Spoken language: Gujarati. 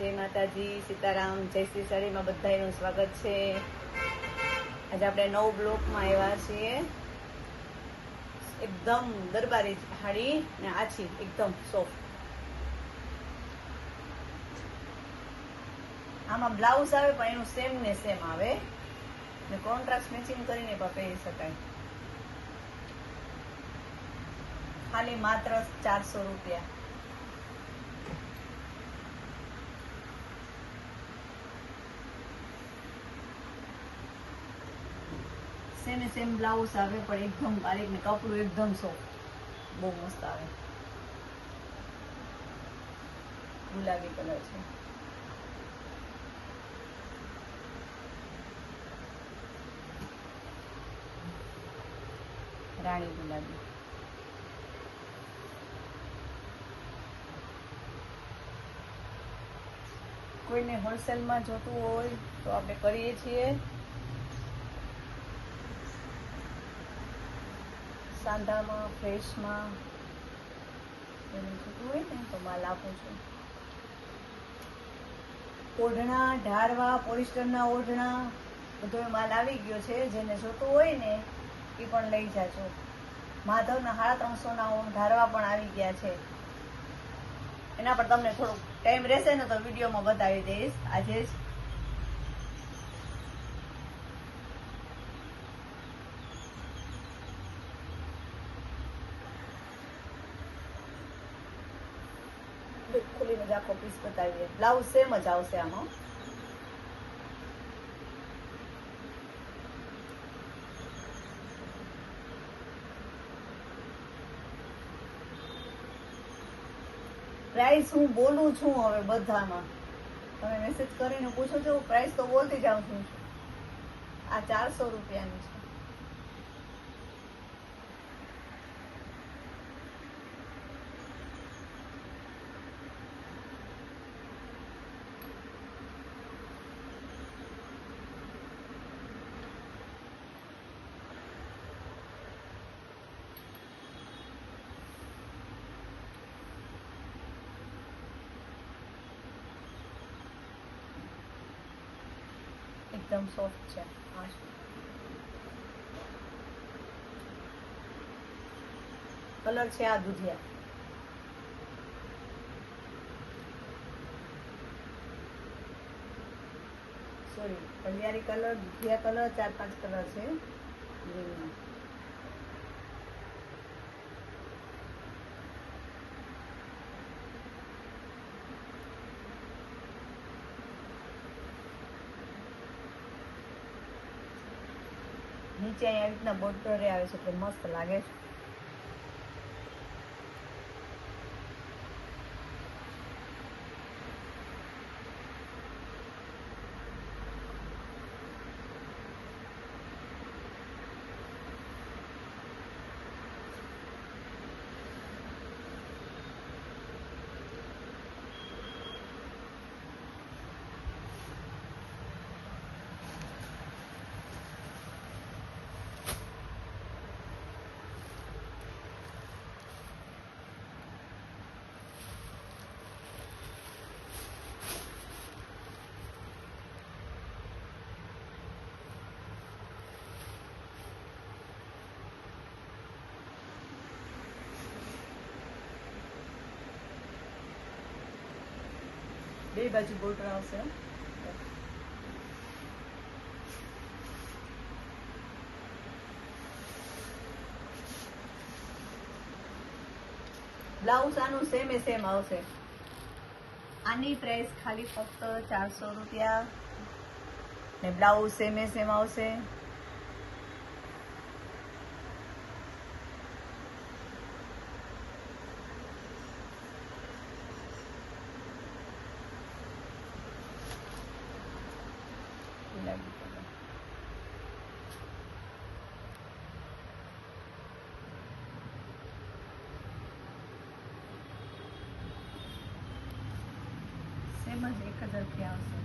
જય માતાજી, સીતારામ, જય શ્રી સાડીમાં બધાનું સ્વાગત છે. આજે આપણે નવ બ્લોકમાં આવ્યા છીએ. એકદમ દરબારી હાડી ને આછી, એકદમ સોફ્ટ આમાં બ્લાઉઝ આવે પણ એનું સેમ ને સેમ આવે. ને કોન્ટ્રાસ્ટ મેચિંગ કરીને પણ પહેરી શકાય. ખાલી માત્ર ચારસો રૂપિયા. સેમ સેમ બ્લાઉઝ આવે, પણ એકદમ બારીક ને કપડું એકદમ સોફ્ટ બહુ મસ્ત આવે. ગુલાબી કલર છે. રાણી ગુલાબી. કોઈને હોલસેલમાં જોતું હોય તો આપણે કરીએ છીએ. સાંધામાં, ફેસમાં, એને જોતું હોય ને, તો માલ આપું છું. ઓઢણા, ઢારવા, પોલિસ્ટરના ઓઢણા, બધો માલ આવી ગયો છે. જેને જોતું હોય ને, એ પણ લઈ જાજો. માધવના સાડા ત્રણસોના ઢારવા પણ આવી ગયા છે. એના પર તમને થોડુંક ટાઈમ રહેશે ને, તો વિડીયોમાં બતાવી દઈશ. આજે જ ખોલીને જ આખો બતાવીએ. બ્લાઉઝ સેમ જ આવશે આમાં. પ્રાઇસ હું બોલું છું હવે બધામાં. તમે મેસેજ કરીને પૂછો છો પ્રાઇસ તો બોલતી જાઉં છું. આ ચારસો રૂપિયાની છે. એકદમ સોફ્ટ છે. કલર છે આ દુધિયા. સોરી કલિયારી કલર દુધિયા કલર ચાર પાંચ કલર છે. ગ્રીનમાં નીચે આવી રીતના બોર્ડર આવે છે એટલે મસ્ત લાગે છે. બે બાજુ બોર્ડર આવશે. બ્લાઉઝ આનું સેમ એ સેમ આવશે. આની પ્રાઇસ ખાલી ફક્ત ચારસો રૂપિયા. ને બ્લાઉઝ સેમ એ સેમ આવશે ગુલાબી કલર સેમ જ એક જ અર્થે આવશે